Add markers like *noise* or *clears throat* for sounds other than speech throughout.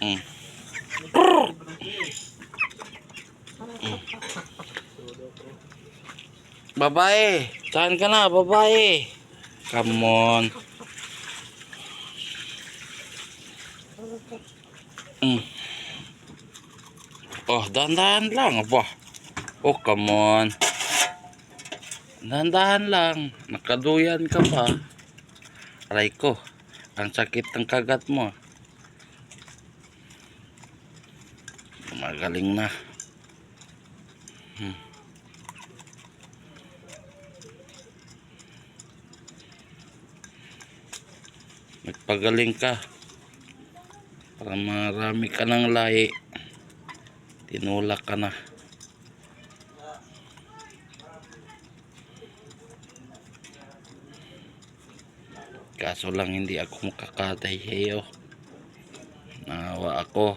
Mm. Babae, saan ka na, babae? Come on. Mm. Oh, dahan-dahan lang, aba. Oh, come on. Dahan-dahan lang. Nakaduyan ka pa. Aray ko. Ang sakit ng kagat mo. Magaling na. Hmm. Magpagaling ka. Para marami ka ng lahi. Tinulak ka na. Kaso lang hindi ako makakatay heyo. Nawa ako.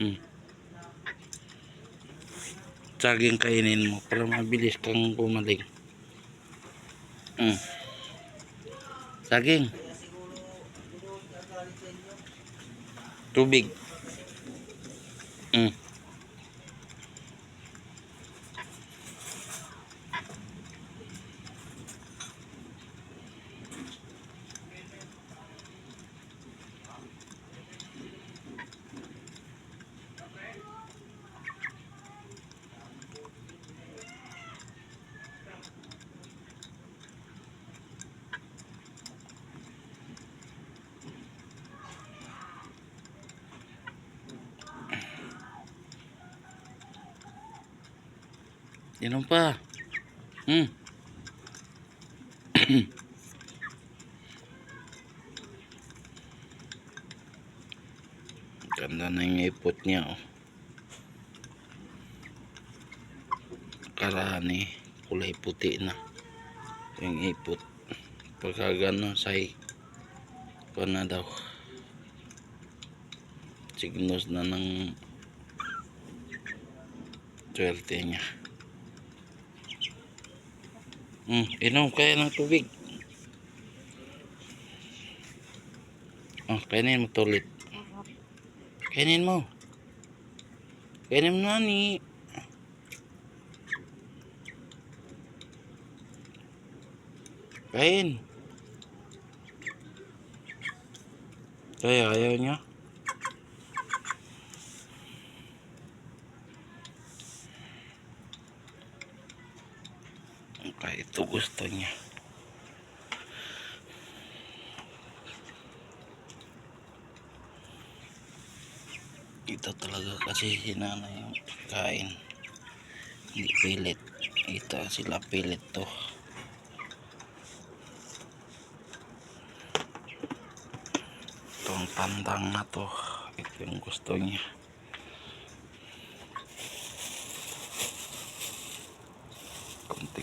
Hmm. Saging kainin mo para mabilis kang bumaling. Hmm. Saging. Tubig. Hmm. Inom pa. Hmm. *clears throat* Ganda na yung ipot niya oh. Karani, kulay puti na. Yung ipot. Pagka ganun say ko na daw. Signos na ng swerte niya. Hmm, inom kaya ng tubig. Oh, kainin mo tulit. Kainin mo. Kainin mo na ni. Kain. Kaya ayaw niya. Kaya ito gusto niya. Ito talaga kasi sinana yung kain. Hindi pilit. Ito sila pilit to. Itong pandang na to. Ito yung gusto niya.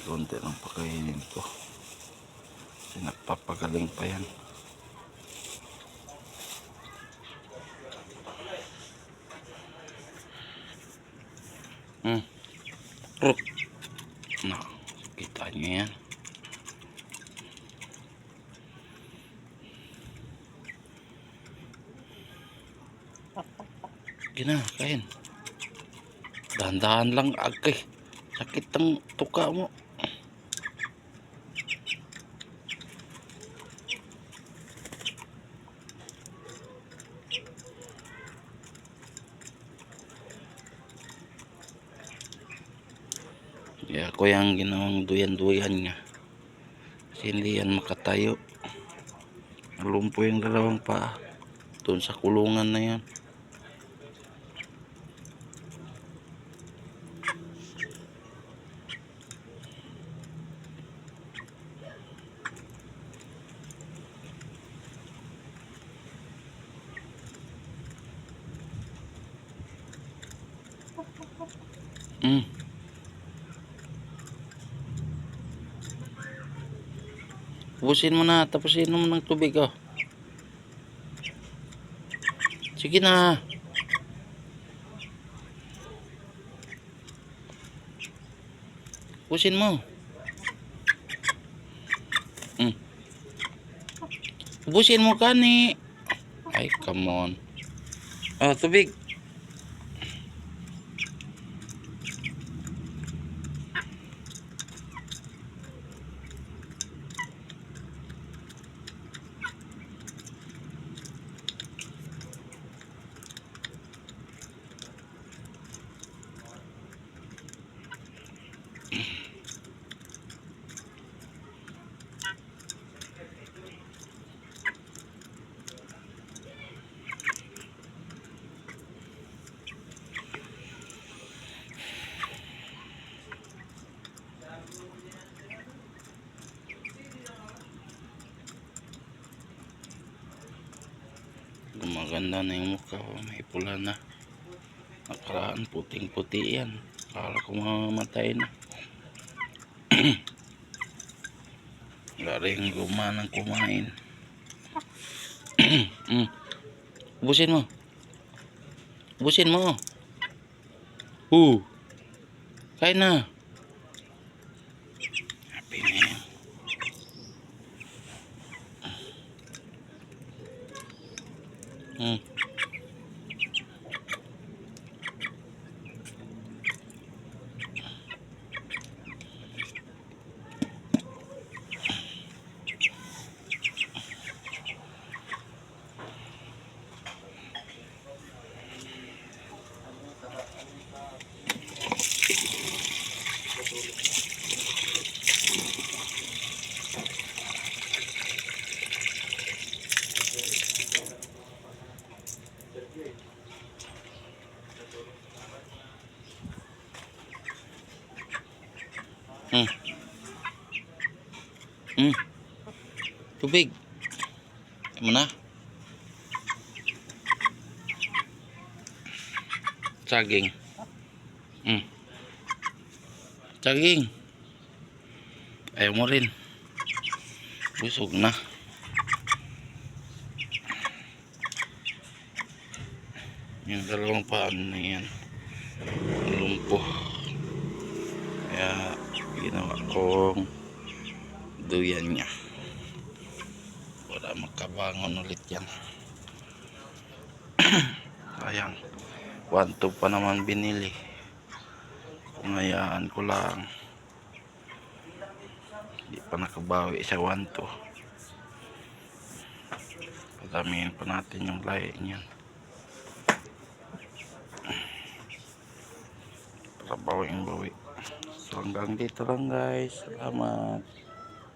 Konti-konti lang pakainin ko. Kasi nagpapagaling pa yan. Hmm. Ruk. Nah, kita nyo yan. Gina, kain. Dahan-dahan lang agay. Sakit ang tuka mo. Ako yung ginawang duyan-duyan niya. Kasi hindi yan makatayo. Nalumpo yung dalawang paa. Doon sa kulungan na yan. Mm. Ubusin mo na, tapos inom mo ng tubig oh. Sige na. Ubusin mo. Ubusin mo kani. Ay, come on. Oh, tubig. Gumaganda na yung mukha ko. May pula na. Nakaraan puting-puti yan. Kala ko mamamatay na. *clears throat* Wala rin gumanang kumain. *clears throat* mm. Ubusin mo. Ubusin mo. Uh. Kain na. Happy na yan. Mm. Mm. Tubig. Ano na? Saging. Mm. Saging. Ayaw mo rin. Busog na. Yung dalawang paan na yan. Lumpo. Kaya ginawa kong duyan niya. Para makabangon ulit yan. *clears throat* One two pa naman binili. Kung ko lang. Hindi pa nakabawi sa one two. Padamihin pa natin yung lahi niyan. Para bawing bawi. So hanggang dito lang guys. Salamat.